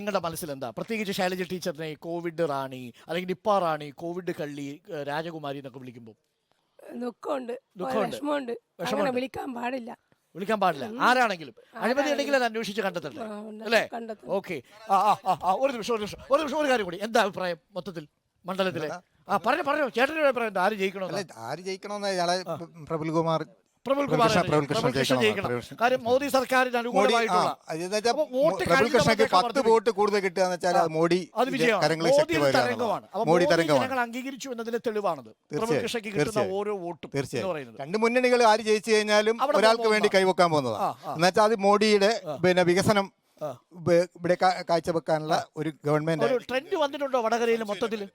നിങ്ങളുടെ മനസ്സിലെന്താ? പ്രത്യേകിച്ച് ശൈലജ ടീച്ചറിനെ കോവിഡ് റാണി അല്ലെങ്കിൽ നിപ്പ റാണി കോവിഡ് കള്ളി രാജകുമാരി എന്നൊക്കെ വിളിക്കുമ്പോൾ ദുഃഖമുണ്ട്. ദുഃഖമുണ്ട്. വിഷമമുണ്ട്. അങ്ങനെ വിഷമമുണ്ട്. വിളിക്കാൻ പാടില്ല. വിളിക്കാൻ പാടില്ല. ആരാണെങ്കിലും? അഴിമതി ഉണ്ടെങ്കിൽ അത് അന്വേഷിച്ച് കണ്ടെത്തട്ടെ. ആ, ഉണ്ട്. അല്ലേ. ഓക്കെ. ആ ആ ആ, ആ ഒരു നിമിഷം ഒരു നിമിഷം ഒരു നിമിഷം ഒരു കാര്യം കൂടി. എന്താ അഭിപ്രായം മൊത്തത്തിൽ മണ്ഡലത്തിലെ? ആ പറഞ്ഞു പറഞ്ഞു. ചേട്ടന്റെ അഭിപ്രായം എന്താ? ആര് ജയിക്കണോ അല്ല ആര് ജയിക്കണമെന്ന് ഇയാളെ പ്രബുൽ കുമാർ പ്രബുൽ കുമാർ പ്രബുൽ കൃഷ്ണ ജയിക്കണം. കാര്യം മോദി സർക്കാരിന് അനുകൂലമായിട്ടുള്ള വോട്ട് പത്ത് വോട്ട് കൂടുതൽ കിട്ടുക എന്ന് വെച്ചാൽ മോഡി അത് തരംഗമാണ്. മോഡി തരംഗമാണ്. ജനങ്ങൾ അംഗീകരിച്ചു എന്നതിന്റെ തെളിവാണത്. പ്രബുൽ കൃഷ്ണയ്ക്ക് കിട്ടുന്ന ഓരോ വോട്ടും തീർച്ചയായും. രണ്ട് മുന്നണികൾ ആര് ജയിച്ചു കഴിഞ്ഞാലും ഒരാൾക്ക് വേണ്ടി കൈവക്കാൻ പോകുന്നതാണ്. എന്നുവെച്ചാൽ അത് മോഡിയുടെ പിന്നെ വികസനം ഇവിടെ കാഴ്ചവെക്കാനുള്ള ഒരു ഗവൺമെന്റ് ഒരു ട്രെൻഡ് വന്നിട്ടുണ്ടോ വടകരയിൽ മൊത്തത്തിൽ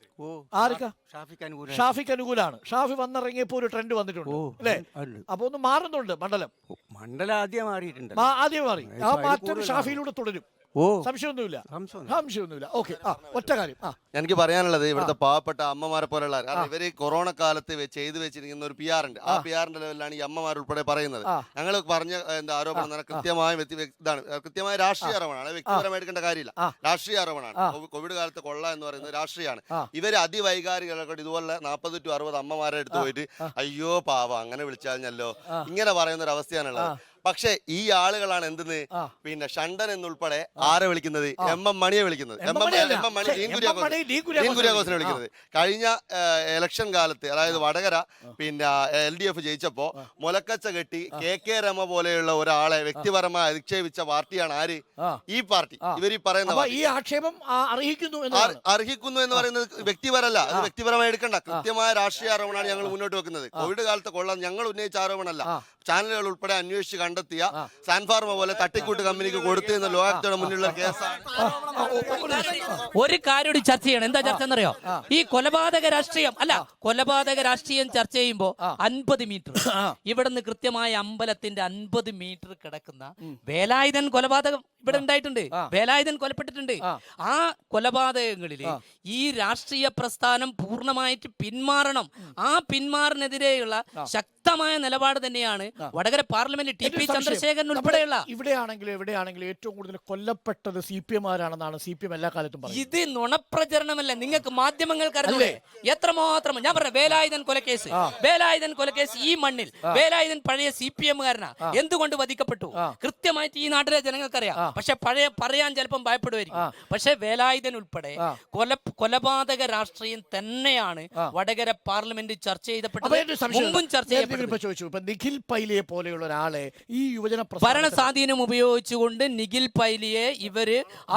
ആർക്കാ ഷാഫിക്ക് അനുകൂലം. ഷാഫിക്ക് അനുകൂലാണ് ഷാഫി വന്നിറങ്ങിയപ്പോ ഒരു ട്രെൻഡ് വന്നിട്ടുണ്ട് അല്ലേ? അപ്പൊ ഒന്ന് മാറുന്നുണ്ട് മണ്ഡലം. മണ്ഡലം ആദ്യം മാറിയിട്ടുണ്ട് മാ- ആദ്യം മാറി. ആ മാറ്റം. ഷാഫിയിലൂടെ തുടരും. ഓ. സംശയമൊന്നുമില്ല. സംശയം സംശയമൊന്നുമില്ല. ഓക്കെ. ആ ഒറ്റ കാര്യം. ആ. എനിക്ക് പറയാനുള്ളത് ഇവിടുത്തെ പാവപ്പെട്ട അമ്മമാരെ പോലുള്ള കാരണം ഇവർ കൊറോണ കാലത്ത് ചെയ്തു വെച്ചിരിക്കുന്ന ഒരു പി ആർ ഉണ്ട്. ആ പി ആറിന്റെ ലെവലിലാണ് ഈ അമ്മമാർ ഉൾപ്പെടെ പറയുന്നത്. ഞങ്ങൾ പറഞ്ഞ എന്താ ആരോപണം എന്ന് പറഞ്ഞാൽ കൃത്യമായ ഇതാണ് കൃത്യമായ രാഷ്ട്രീയ ആരോപണമാണ് എടുക്കേണ്ട കാര്യമില്ല. രാഷ്ട്രീയ ആരോപണമാണ്. കോവിഡ് കാലത്ത് കൊള്ള എന്ന് പറയുന്നത് രാഷ്ട്രീയമാണ്. ഇവർ അതിവൈകാരികളൊക്കെ ഇതുപോലെ നാൽപ്പത് ടു അറുപത് അമ്മമാരെ എടുത്തു പോയിട്ട് അയ്യോ പാവ അങ്ങനെ വിളിച്ചാൽ ഞല്ലോ. ഇങ്ങനെ പറയുന്ന ഒരു അവസ്ഥയാണുള്ളത്. പക്ഷേ ഈ ആളുകളാണ് എന്തെന്ന്. പിന്നെ ഷണ്ടൻ എന്നുൾപ്പെടെ ആരെ വിളിക്കുന്നത്? എം എം മണിയെ വിളിക്കുന്നത്. എം. മണി ഡീൻ വിളിക്കുന്നത്. കഴിഞ്ഞ ഇലക്ഷൻ കാലത്ത് അതായത് വടകര പിന്നെ എൽ ഡി എഫ് ജയിച്ചപ്പോ മുലക്കച്ച കെട്ടി കെ കെ രമ പോലെയുള്ള ഒരാളെ വ്യക്തിപരമായി അധിക്ഷേപിച്ച പാർട്ടിയാണ് ആര്? ഈ പാർട്ടി. ഇവർ ഈ പറയുന്ന ഈ ആക്ഷേപം അർഹിക്കുന്നു അർഹിക്കുന്നു എന്ന് പറയുന്നത് വ്യക്തിപരല്ല അത് വ്യക്തിപരമായി എടുക്കണ്ട. കൃത്യമായ രാഷ്ട്രീയ ആരോപണമാണ് ഞങ്ങൾ മുന്നോട്ട് വെക്കുന്നത്. കോവിഡ് കാലത്ത് കൊള്ളാം ഞങ്ങൾ ഉന്നയിച്ച ആരോപണമല്ല. ചാനലുകൾ ഉൾപ്പെടെ അന്വേഷിച്ച് കണ്ടെത്തിയ സാൻഫാർമ പോലെ തട്ടിക്കൂട്ട് കമ്പനിക്ക് കൊടുത്തിരുന്ന ലോകത്തോടെ മുന്നിലുള്ള കേസാണ്. ഒരു കാര്യം ചർച്ച ചെയ്യണം. എന്താ ചർച്ച എന്നറിയോ? ഈ കൊലപാതക രാഷ്ട്രീയം അല്ല കൊലപാതക രാഷ്ട്രീയം ചർച്ച ചെയ്യുമ്പോ അൻപത് മീറ്റർ. ഇവിടെ നിന്ന് കൃത്യമായ അമ്പലത്തിന്റെ അൻപത് മീറ്റർ കിടക്കുന്ന വേലായുധൻ കൊലപാതകം ഇവിടെ ഉണ്ടായിട്ടുണ്ട്. വേലായുധൻ കൊലപ്പെട്ടിട്ടുണ്ട്. ആ. കൊലപാതകങ്ങളിൽ ഈ രാഷ്ട്രീയ പ്രസ്ഥാനം പൂർണമായിട്ട് പിന്മാറണം. ആ പിന്മാറിനെതിരെയുള്ള ശക്തമായ നിലപാട് തന്നെയാണ് Vadakara parliament T P Chandrasekharan ഉൾപ്പെടെയുള്ള ഇവിടെയാണെങ്കിലും എവിടെയാണെങ്കിലും ഏറ്റവും കൂടുതൽ കൊല്ലപ്പെട്ടത് സി പി എം ആരാണെന്നാണ് സി പി എം എല്ലാ കാലത്തും ഇത് നുണപ്രചരണമല്ല. നിങ്ങൾക്ക് മാധ്യമങ്ങൾ അറിയില്ലേ എത്രമാത്രം ഞാൻ പറഞ്ഞ വേലായുധൻ കൊലക്കേസ്. വേലായുധൻ കൊലക്കേസ് ഈ മണ്ണിൽ. വേലായുധൻ പഴയ സി പി എമ്മുകാരനാ. എന്തുകൊണ്ട് വധിക്കപ്പെട്ടു? കൃത്യമായിട്ട് ഈ നാട്ടിലെ ജനങ്ങൾക്കറിയാം. പക്ഷെ പഴയ പറയാൻ ചിലപ്പം ഭയപ്പെടുമായിരിക്കും. പക്ഷെ വേലായുധൻ ഉൾപ്പെടെ കൊല കൊലപാതക രാഷ്ട്രീയം തന്നെയാണ് വടകര പാർലമെന്റ് ചർച്ച ചെയ്തപ്പെട്ടത്. മുമ്പും ചർച്ച നേരത്തെ ചെയ്യപ്പെട്ടത് ഇപ്പൊ ചോദിച്ചു. ഇപ്പൊ നിഖിൽ പൈലിയെ പോലെയുള്ള ഒരാളെ ഈ യുവജന ഭരണ സ്വാധീനം ഉപയോഗിച്ചുകൊണ്ട് നിഖിൽ പൈലിയെ ഇവർ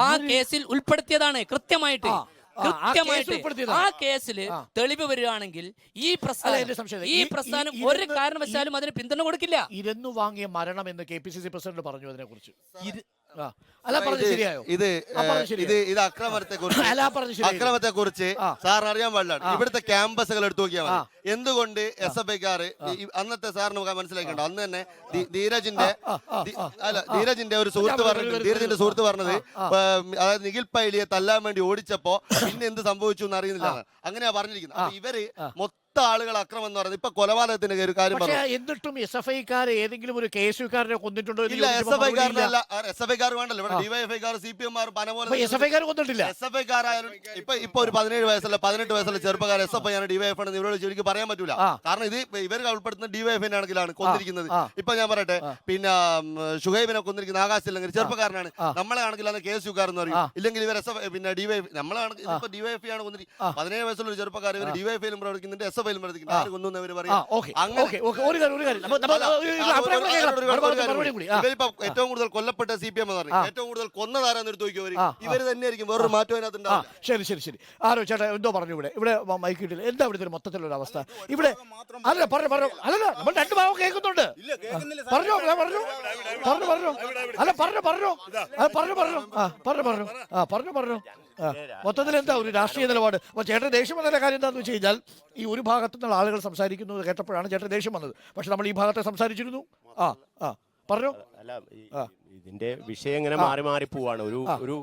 ആ കേസിൽ ഉൾപ്പെടുത്തിയതാണ് കൃത്യമായിട്ട്. കൃത്യമായിട്ട്. ആ കേസിൽ തെളിവ് വരികയാണെങ്കിൽ ഈ പ്രസ്ഥാനം ഈ പ്രസ്ഥാനം ഒരു കാരണവശാലും അതിന് പിന്തുണ കൊടുക്കില്ല. ഇരുന്നു വാങ്ങിയ മരണം എന്ന് K P C C president പറഞ്ഞു അതിനെ കുറിച്ച് അല്ല പറഞ്ഞു ഇത് ശരിയായോ? ഇത് പറഞ്ഞത്? ഇത് ഇത് അക്രമത്തെ കുറിച്ച് പറഞ്ഞത്. അക്രമത്തെ കുറിച്ച് സാർ അറിയാൻ പാടില്ല. ഇവിടുത്തെ ക്യാമ്പസുകൾ എടുത്തു നോക്കിയാൽ മതി. എന്തുകൊണ്ട് എസ് എഫ് ഐക്കാർ അന്നത്തെ സാറിന് മനസ്സിലാക്കിണ്ട് അന്ന് തന്നെ ധീരജിന്റെ അല്ല ധീരജിന്റെ ഒരു സുഹൃത്ത് പറഞ്ഞു പറഞ്ഞിട്ടുണ്ട്. ഒരു- ധീരജിന്റെ സുഹൃത്ത് പറഞ്ഞത് അതായത് നിഖിൽ പൈലിയെ തല്ലാൻ വേണ്ടി ഓടിച്ചപ്പോ പിന്നെ എന്ത് സംഭവിച്ചു എന്ന് അറിയുന്നില്ല അങ്ങനെയാ പറഞ്ഞിരിക്കുന്നത്. ഇവർ മൊത്തം ആളുകൾ അക്രമം എന്ന് പറയുന്നത്. ഇപ്പൊ കൊലപാതകത്തിന്റെ ഒരു കാര്യം പക്ഷേ എന്നിട്ടും എസ് എഫ് ഐക്കാർ ഏതെങ്കിലും ഒരു കെ എസ് യുക്കാരനെ കൊന്നിട്ടുണ്ടോ ഇല്ല എസ് എഫ്. ഐക്കാരനല്ല എസ് എഫ് ഐക്കാർ വേണ്ടല്ലോ. ഇവിടെ ഡിവൈഎഫ്ഐക്കാർ സി പി എം ആർ പന പോലെ എസ് എഫ് ഐക്കാർ കൊന്നിട്ടില്ല. എസ് എഫ് ഐക്കാരായാലും ഇപ്പൊ ഇപ്പൊ ഒരു പതിനേഴ് വയസ്സല്ല പതിനെട്ട് വയസ്സുള്ള ചെറുപ്പക്കാർ എസ് എഫ് ഐ ആണ് ഡിവൈഎഫ് ആണ് ഇവരോട് ശരിക്കും പറയാൻ പറ്റൂല. കാരണം ഇത് ഇവർ ഉൾപ്പെടുത്തുന്ന ഡിവൈഎഫ് ആണെങ്കിലാണ് കൊന്നിരിക്കുന്നത്. ഇപ്പൊ ഞാൻ പറയട്ടെ പിന്നെ ഷുഹൈബിനെ കൊന്നിരിക്കുന്ന ആകാശ് ഇല്ലെങ്കിൽ ചെറുപ്പക്കാരനാണ്. നമ്മളെ ആണെങ്കിൽ അത് കെ എസ് യുക്കാർ എന്ന് പറയും ഇല്ലെങ്കിൽ ഇവർ എസ് എഫ് പിന്നെ ഡിവൈഎഫ് നമ്മളാണ് ഇപ്പൊ ഡിവൈഎഫ് ആണ് കൊന്നിരിക്കുന്നത് പതിനേഴ് വയസ്സുള്ള ഒരു ചെറുപ്പക്കാർ ഇവർ ഡിവൈഎഫിലും പ്രവർത്തിക്കുന്നുണ്ട് എസ് എഫ് ഇവർ പറയും. ഇവരിപ്പോ ഏറ്റവും കൂടുതൽ കൊല്ലപ്പെട്ട സി പി എം എന്ന് ആ. ഏറ്റവും കൂടുതൽ കൊന്നതാരാന്ന് ചോദിക്കും ഇവർ. തന്നെയായിരിക്കും വേറൊരു മാറ്റം അതിനകത്ത് ശരി ശരി ശരി. ആരോ ചേട്ടാ എന്തോ പറഞ്ഞു ഇവിടെ. ഇവിടെ മൈക്ക് കിട്ടില്ല എന്താ ഇവിടുത്തെ മൊത്തത്തിലുള്ള അവസ്ഥ? ഇവിടെ അല്ല പറഞ്ഞു പറഞ്ഞു. അല്ലല്ല നമ്മൾ രണ്ട് ഭാവം കേൾക്കുന്നുണ്ട്. പറഞ്ഞു പറഞ്ഞു. പറഞ്ഞു പറഞ്ഞു. അല്ല പറഞ്ഞു പറഞ്ഞു. പറഞ്ഞു പറഞ്ഞു. ആ പറഞ്ഞു പറഞ്ഞു. ആ പറഞ്ഞു പറഞ്ഞു. മൊത്തത്തിൽ എന്താ ഒരു രാഷ്ട്രീയ നിലപാട്? അപ്പോൾ ചേട്ടൻ ദേഷ്യം വന്നതിന്റെ കാര്യം എന്താണെന്ന് വെച്ച് കഴിഞ്ഞാൽ ഈ ഒരു ഭാഗത്തു നിന്നുള്ള ആളുകൾ സംസാരിക്കുന്നത് കേട്ടപ്പോഴാണ് ചേട്ടൻ ദേഷ്യം വന്നത്. പക്ഷെ നമ്മൾ ഈ ഭാഗത്തെ സംസാരിച്ചിരുന്നു. ആ ആ. പറഞ്ഞു? അല്ല ഇതിന്റെ വിഷയം ഇങ്ങനെ മാറി മാറി പോവാണ്. ഒരു ഒരു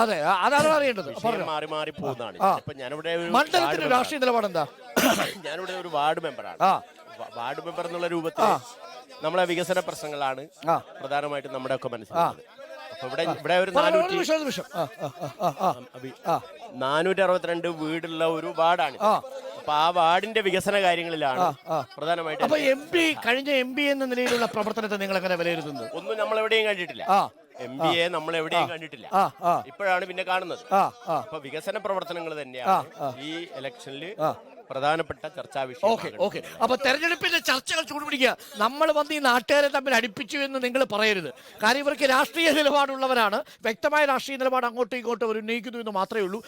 അതെ അതാണ് അറിയേണ്ടത്. മാറി മാറി പോകുന്നതാണ്. ഇപ്പൊ ഞാനിവിടെ മണ്ഡലത്തിന്റെ രാഷ്ട്രീയ നിലപാട് എന്താ. ഞാനിവിടെ ഒരു വാർഡ് മെമ്പറാണ്. വാർഡ് മെമ്പർ എന്നുള്ള രൂപത്തിൽ നമ്മളെ വികസന പ്രശ്നങ്ങളാണ്. പ്രധാനമായിട്ടും നമ്മുടെ ഒക്കെ മനസ്സിലാക്കുന്നത് അപ്പൊ ഇവിടെ ഇവിടെ ഒരു നാനൂറ്റി നിമിഷം ഒരു നിമിഷം. ആ ആ ആ, ആ ആ. അഭി, ആ. നാനൂറ്റി അറുപത്തിരണ്ട് വീടുള്ള ഒരു വാർഡാണ് ആ. അപ്പൊ ആ വാർഡിന്റെ വികസന കാര്യങ്ങളിലാണ് ആ. പ്രധാനമായിട്ട് അപ്പൊ എം പി കഴിഞ്ഞ എം പി എന്ന നിലയിലുള്ള പ്രവർത്തനത്തെ നിങ്ങൾ എങ്ങനെ വിലയിരുത്തുന്നത് ഒന്നും നമ്മൾ എവിടെയും കണ്ടിട്ടില്ല. ആ. എം ബി എ നമ്മൾ എവിടെയും കണ്ടിട്ടില്ല. ആ ആ. ഇപ്പോഴാണ് പിന്നെ കാണുന്നത്. ആ ആ. അപ്പൊ വികസന പ്രവർത്തനങ്ങൾ തന്നെയാണ് ഈ ഇലക്ഷനിൽ പ്രധാനപ്പെട്ട ചർച്ചാ വിഷയം ഓക്കെ ഓക്കെ. അപ്പൊ തെരഞ്ഞെടുപ്പിന്റെ ചർച്ചകൾ ചൂടുപിടിക്കുക. നമ്മൾ വന്ന് ഈ നാട്ടുകാരെ തമ്മിൽ അടുപ്പിച്ചു എന്ന് നിങ്ങൾ പറയരുത്. കാര്യം ഇവർക്ക് രാഷ്ട്രീയ നിലപാടുള്ളവരാണ്. വ്യക്തമായ രാഷ്ട്രീയ നിലപാട് അങ്ങോട്ടും ഇങ്ങോട്ടും അവർ ഉന്നയിക്കുന്നു എന്ന് മാത്രമേ ഉള്ളൂ.